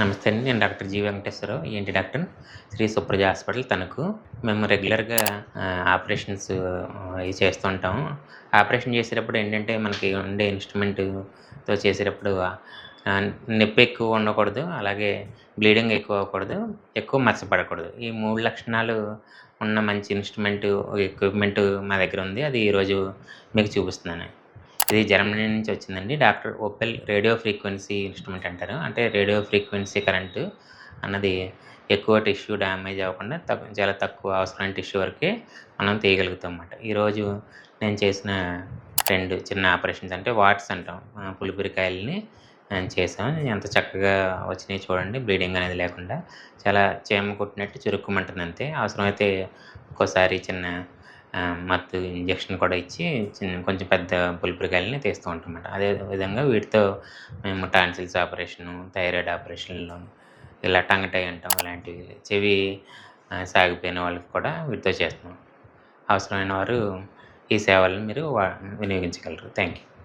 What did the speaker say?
నమస్తే అండి నేను డాక్టర్ జీ వెంకటేశ్వరరావు. ఏంటి డాక్టర్? శ్రీ సుప్రజ హాస్పిటల్ తణుకు. మేము రెగ్యులర్గా ఆపరేషన్స్ ఇవి అవి చేస్తూ ఉంటాము ఆపరేషన్ చేసేటప్పుడు ఏంటంటే మనకి ఉండే ఇన్స్ట్రుమెంట్తో చేసేటప్పుడు నొప్పి ఎక్కువ ఉండకూడదు అలాగే బ్లీడింగ్ ఎక్కువ అవ్వకూడదు ఎక్కువ మచ్చపడకూడదు ఈ మూడు లక్షణాలు ఉన్న మంచి ఇన్స్ట్రుమెంట్ ఎక్విప్మెంట్ మా దగ్గర ఉంది. అది ఈరోజు మీకు చూపిస్తున్నాను. ఇది జర్మనీ నుంచి వచ్చిందండి. Doctor Opel radio frequency instrument అంటారు. అంటే రేడియో ఫ్రీక్వెన్సీ కరెంటు అన్నది ఎక్కువ టిష్యూ డ్యామేజ్ అవ్వకుండా తక్కువ చాలా తక్కువ అవసరమైన టిష్యూ వరకే మనం తీయగలుగుతాం అన్నమాట. ఈరోజు నేను చేసిన రెండు చిన్న ఆపరేషన్స్ అంటే వాట్స్ అంటాం. పులిపిరికాయలని చేసాం. ఎంత చక్కగా వచ్చినాయి చూడండి. బ్లీడింగ్ అనేది లేకుండా. చాలా చేమ కొట్టినట్టు చురుక్కుమంటుంది అంతే. అవసరమైతే ఒక్కోసారి చిన్న మత్తు ఇంజెక్షన్ కూడా ఇచ్చి చిన్న కొంచెం పెద్ద పులిపురికాయలని తీస్తూ ఉంటాం అన్నమాట అదే విధంగా వీటితో మేము టాన్సిల్స్ ఆపరేషను థైరాయిడ్ ఆపరేషన్లు ఇలా టంగటై అంటాం అలాంటివి చెవి సాగిపోయిన వాళ్ళకి కూడా వీటితో చేస్తున్నాం. అవసరమైన వారు ఈ సేవలను మీరు వా- వినియోగించగలరు. Thank you